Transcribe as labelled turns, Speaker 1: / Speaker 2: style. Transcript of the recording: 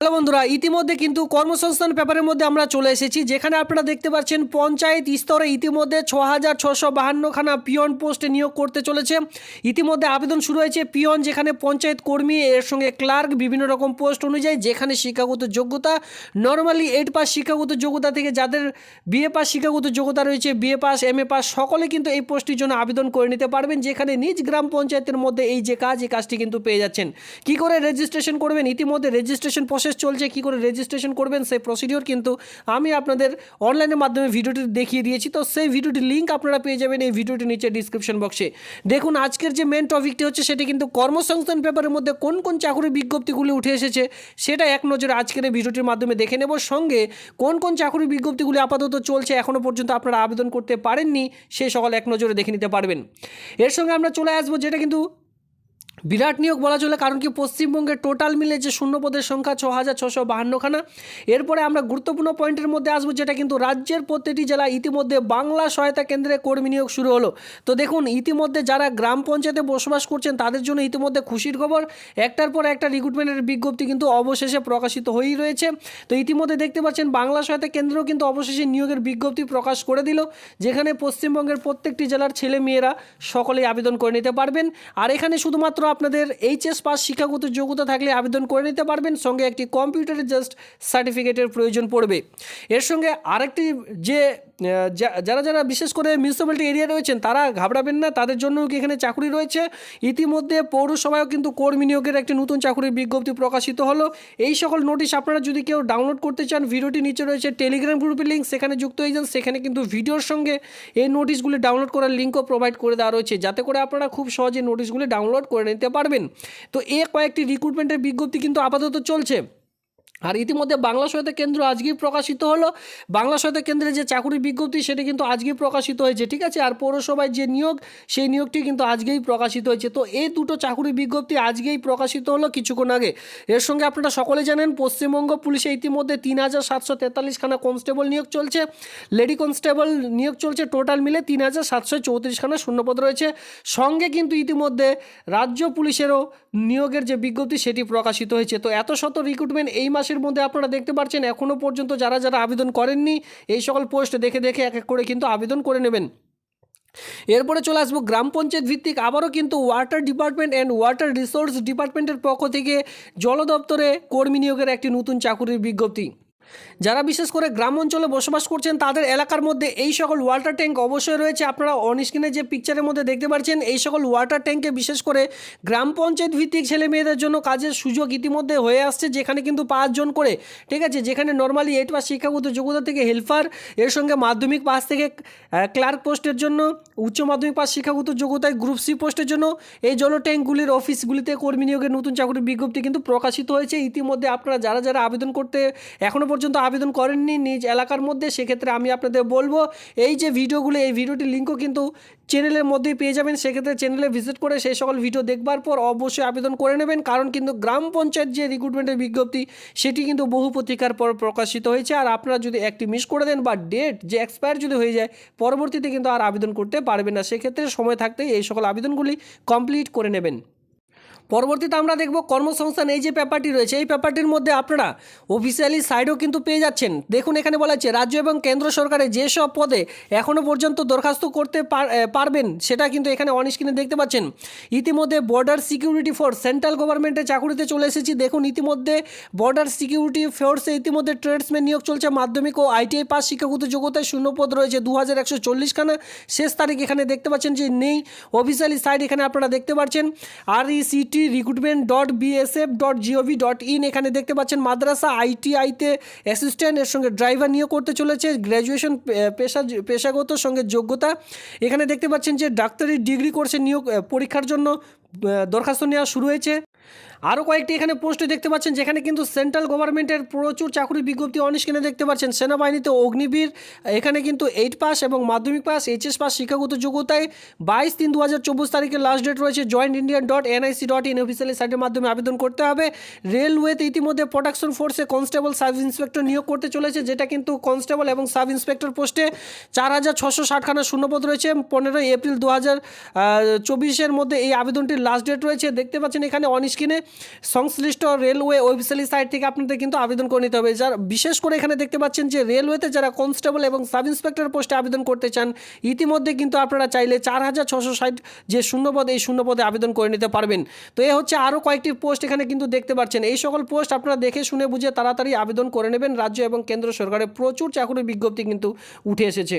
Speaker 1: Hello বন্ধুরা, ইতিমধ্যে কিন্তু কর্মসংস্থান পেপারের মধ্যে আমরা চলে এসেছি, যেখানে আপনারা দেখতে পাচ্ছেন পঞ্চায়েত স্তরে ইতিমধ্যে ছ হাজার ছশো বাহান্নখানা পিয়ন পোস্টে নিয়োগ করতে চলেছে। ইতিমধ্যে আবেদন শুরু হয়েছে পিয়ন, যেখানে পঞ্চায়েত কর্মী, এর সঙ্গে ক্লার্ক, বিভিন্ন রকম পোস্ট অনুযায়ী, যেখানে শিক্ষাগত যোগ্যতা, নর্মালি এইট পাস শিক্ষাগত যোগ্যতা থেকে যাদের বিএ পাস শিক্ষাগত যোগ্যতা রয়েছে, BA pass M A pass, সকলে কিন্তু এই পোস্টটির জন্য আবেদন করে নিতে পারবেন, যেখানে নিজ গ্রাম পঞ্চায়েতের মধ্যে এই যে কাজ, এই কাজটি কিন্তু পেয়ে যাচ্ছেন। কি করে রেজিস্ট্রেশন করবেন? ইতিমধ্যে রেজিস্ট্রেশন প্রসেস চলছে, কি করে রেজিস্ট্রেশন করবেন, সেই প্রসিডিওর কিন্তু আমি আপনাদের অনলাইনের মাধ্যমে ভিডিওটি দেখিয়ে দিয়েছি। তো সেই ভিডিওটির লিঙ্ক আপনারা পেয়ে যাবেন এই ভিডিওটির নিচে ডিসক্রিপশন বক্সে দেখুন, আজকের যে মেন টপিকটি হচ্ছে, সেটি কিন্তু কর্মসংস্থান পেপারের মধ্যে কোন কোন চাকরির বিজ্ঞপ্তিগুলি উঠে এসেছে, সেটা এক নজরে আজকের এই ভিডিওটির মাধ্যমে দেখে নেব। সঙ্গে কোন কোন চাকরির বিজ্ঞপ্তিগুলি আপাতত চলছে এখনও পর্যন্ত আপনারা আবেদন করতে পারেননি, সে সকল এক নজরে দেখে নিতে পারবেন। এর সঙ্গে আমরা চলে আসব, যেটা কিন্তু বিরাট নিয়োগ বলা চলে, কারণ কি পশ্চিমবঙ্গের টোটাল মিলে যে শূন্যপদের সংখ্যা ছ হাজার ছশো বাহান্নখানা এরপরে আমরা গুরুত্বপূর্ণ পয়েন্টের মধ্যে আসব, যেটা কিন্তু রাজ্যের প্রত্যেকটি জেলা ইতিমধ্যে বাংলা সহায়তা কেন্দ্রে কর্মী নিয়োগ শুরু হলো। তো দেখুন, ইতিমধ্যে যারা গ্রাম পঞ্চায়েতে বসবাস করছেন, তাদের জন্য ইতিমধ্যে খুশির খবর, একটার পর একটা রিক্রুটমেন্টের বিজ্ঞপ্তি কিন্তু অবশেষে প্রকাশিত হয়েই রয়েছে। তো ইতিমধ্যে দেখতে পাচ্ছেন, বাংলা সহায়তা কেন্দ্রও কিন্তু অবশেষে নিয়োগের বিজ্ঞপ্তি প্রকাশ করে দিল, যেখানে পশ্চিমবঙ্গের প্রত্যেকটি জেলার ছেলে মেয়েরা সকলেই আবেদন করে নিতে পারবেন। আর এখানে শুধুমাত্র আপনাদের এইচএস পাস শিক্ষাগত যোগ্যতা থাকলে আবেদন করে নিতে পারবেন। সঙ্গে একটি কম্পিউটারের জাস্ট সার্টিফিকেটের প্রয়োজন পড়বে। এর সঙ্গে আরেকটি যা- যারা যারা বিশেষ করে মিউনিসিপ্যালিটি এরিয়া রয়েছেন, তারা ঘাবড়াবেন না। তাদের জন্য কি এখানে চাকরি রয়েছে? ইতিমধ্যে পৌরসভায়ও কিন্তু কর্মী নিয়োগের একটি নতুন চাকরির বিজ্ঞপ্তি প্রকাশিত হলো। এই সকল নোটিশ আপনারা যদি কেউ ডাউনলোড করতে চান ভিডিওটি নিচে রয়েছে টেলিগ্রাম গ্রুপের লিঙ্ক সেখানে যুক্ত হয়ে যান। সেখানে কিন্তু ভিডিওর সঙ্গে এই নোটিশগুলি ডাউনলোড করার লিঙ্কও প্রোভাইড করে দেওয়া রয়েছে। যাতে করে আপনারা খুব সহজে নোটিশগুলি ডাউনলোড করে নিতে পারবেন। তো এ কয়েকটি রিক্রুটমেন্টের বিজ্ঞপ্তি কিন্তু আপাতত চলছে। আর ইতিমধ্যে বাংলা সহায়তা কেন্দ্র আজকেই প্রকাশিত হলো। বাংলা সহায়তা কেন্দ্রে যে চাকুরির বিজ্ঞপ্তি, সেটি কিন্তু আজকেই প্রকাশিত হয়েছে, ঠিক আছে? আর পৌরসভায় যে নিয়োগ, সেই নিয়োগটি কিন্তু আজকেই প্রকাশিত হয়েছে। তো এই দুটো চাকুরির বিজ্ঞপ্তি আজকেই প্রকাশিত হলো কিছুক্ষণ আগে। এর সঙ্গে আপনারা সকলে জানেন, পশ্চিমবঙ্গ পুলিশে ইতিমধ্যে তিন হাজার সাতশো তেতাল্লিশখানা কনস্টেবল নিয়োগ চলছে। লেডি কনস্টেবল নিয়োগ চলছে টোটাল মিলে তিন হাজার সাতশো চৌত্রিশখানা শূন্যপদ রয়েছে। সঙ্গে কিন্তু ইতিমধ্যে রাজ্য পুলিশেরও নিয়োগের যে বিজ্ঞপ্তি, সেটি প্রকাশিত হয়েছে। তো এত শত রিক্রুটমেন্ট এই মাসের মধ্যে আপনারা দেখতে পাচ্ছেন এখনও পর্যন্ত যারা যারা আবেদন করেননি, এই সকল পোস্ট দেখে দেখে এক এক করে কিন্তু আবেদন করে নেবেন। এরপরে চলে আসব গ্রাম পঞ্চায়েত ভিত্তিক। আবারও কিন্তু water department and water resource ডিপার্টমেন্টের পক্ষ থেকে জল দপ্তরে কর্মী নিয়োগের একটি নতুন চাকুরির বিজ্ঞপ্তি। যারা বিশেষ করে গ্রাম অঞ্চলে বসবাস করছেন, তাদের এলাকার মধ্যে এই সকল ওয়াটার ট্যাঙ্ক অবশ্যই রয়েছে। আপনারা অনস্ক্রিনে যে পিকচারের মধ্যে দেখতে পাচ্ছেন এই সকল ওয়াটার ট্যাঙ্কে বিশেষ করে গ্রাম পঞ্চায়েত ভিত্তিক ছেলে মেয়েদের জন্য কাজের সুযোগ ইতিমধ্যে হয়ে আসছে, যেখানে কিন্তু পাঁচজন করে, ঠিক আছে? যেখানে নর্মালি এইট পাস শিক্ষাগত যোগ্যতা থেকে হেল্পার এর সঙ্গে মাধ্যমিক পাস থেকে ক্লার্ক পোস্টের জন্য উচ্চ মাধ্যমিক পাস শিক্ষাগত যোগ্যতায় গ্রুপ সি পোস্টের জন্য এই জল ট্যাঙ্কগুলির অফিসগুলিতে কর্মী নিয়োগের নতুন চাকরির বিজ্ঞপ্তি কিন্তু প্রকাশিত হয়েছে। ইতিমধ্যে আপনারা যারা যারা আবেদন করতে এখনও পর্যন্ত আবেদন করেননি নিজ এলাকার মধ্যে, সেক্ষেত্রে আমি আপনাদের বলব, এই যে ভিডিওগুলো, এই ভিডিওটির লিঙ্কও কিন্তু চ্যানেলের মধ্যেই পেয়ে যাবেন। সেক্ষেত্রে চ্যানেলে ভিজিট করে সেই সকল ভিডিও দেখবার পর অবশ্যই আবেদন করে নেবেন। কারণ কিন্তু গ্রাম পঞ্চায়েত যে রিক্রুটমেন্টের বিজ্ঞপ্তি, সেটি কিন্তু বহু প্রতিকার পর প্রকাশিত হয়েছে। আর আপনারা যদি একটি মিস করে দেন বা ডেট যে এক্সপায়ার যদি হয়ে যায়, পরবর্তীতে কিন্তু আর আবেদন করতে পারবেন না। সেক্ষেত্রে সময় থাকতেই এই সকল আবেদনগুলি কমপ্লিট করে নেবেন। পরবর্তীতে আমরা দেখব কর্মসংস্থান, এই যে পেপারটি রয়েছে, এই পেপারটির মধ্যে আপনারা অফিসিয়ালি সাইডও কিন্তু পেয়ে যাচ্ছেন। দেখুন, এখানে বলা আছে রাজ্য এবং কেন্দ্র সরকারের যেসব পদে এখনও পর্যন্ত দরখাস্ত করতে পার- পারবেন, সেটা কিন্তু এখানে অন দেখতে পাচ্ছেন। ইতিমধ্যে বর্ডার সিকিউরিটি ফোর্স সেন্ট্রাল গভর্নমেন্টের চাকুরিতে চলে এসেছি। দেখুন, ইতিমধ্যে বর্ডার সিকিউরিটি ফোর্সে ইতিমধ্যে ট্রেডসম্যান নিয়োগ চলছে। মাধ্যমিক ও আইটিআই পাস শিক্ষাগত যোগ্যতায় শূন্যপদ রয়েছে দু হাজার একশো চল্লিশখানা। শেষ তারিখ এখানে দেখতে পাচ্ছেন যে নেই। অফিসিয়ালি সাইড এখানে আপনারা দেখতে পাচ্ছেন। R E C T recruitment dot BSF dot GOV dot in এখানে দেখতে পাচ্ছেন, মাদ্রাসা আইটিআইতে অ্যাসিস্ট্যান্ট এর সঙ্গে ড্রাইভার নিয়োগ করতে চলেছে গ্র্যাজুয়েশন পেশা, পেশাগত সঙ্গে যোগ্যতা। এখানে দেখতে পাচ্ছেন যে ডাক্তারি ডিগ্রি কোর্সে নিয়োগ, পরীক্ষার জন্য দরখাস্ত নেওয়া শুরু হয়েছে। আরও কয়েকটি এখানে পোস্টে দেখতে পাচ্ছেন, যেখানে কিন্তু সেন্ট্রাল গভর্নমেন্টের প্রচুর চাকরি বিজ্ঞপ্তি অনস্ক্রিনে দেখতে পাচ্ছেন। সেনাবাহিনীতে অগ্নিবীর, এখানে কিন্তু এইট পাস এবং মাধ্যমিক পাস, এইচএস পাস, শিক্ষাগত যোগ্যতায় বাইশ তিন দু হাজার চব্বিশ তারিখে লাস্ট ডেট রয়েছে। Joint Indian dot NIC dot in officially সাইটের মাধ্যমে আবেদন করতে হবে। রেলওয়েতে ইতিমধ্যে প্রোডাকশন ফোর্সে কনস্টেবল সাব ইন্সপেক্টর নিয়োগ করতে চলেছে, যেটা কিন্তু কনস্টেবল এবং সাব ইন্সপেক্টর পোস্টে চার হাজার ছশো ষাটখানা শূন্যপদ রয়েছে। পনেরোই এপ্রিল দু হাজার চব্বিশের মধ্যে এই আবেদনটির লাস্ট ডেট রয়েছে। দেখতে পাচ্ছেন এখানে অনস্ক্রিনে সংশ্লিষ্ট রেলওয়ে ওয়েবসাইট সাইট থেকে আপনাদের কিন্তু আবেদন করে নিতে হবে। যার বিশেষ করে এখানে দেখতে পাচ্ছেন যে রেলওয়েতে যারা কনস্টেবল এবং সাব ইন্সপেক্টর পোস্টে আবেদন করতে চান, ইতিমধ্যে কিন্তু আপনারা চাইলে চার হাজার ছশো ষাট যে শূন্যপদ, এই শূন্যপদে আবেদন করে নিতে পারবেন। তো এ হচ্ছে আরও কয়েকটি পোস্ট এখানে কিন্তু দেখতে পাচ্ছেন। এই সকল পোস্ট আপনারা দেখে শুনে বুঝে তাড়াতাড়ি আবেদন করে নেবেন। রাজ্য এবং কেন্দ্র সরকারের প্রচুর চাকরির বিজ্ঞপ্তি কিন্তু উঠে এসেছে।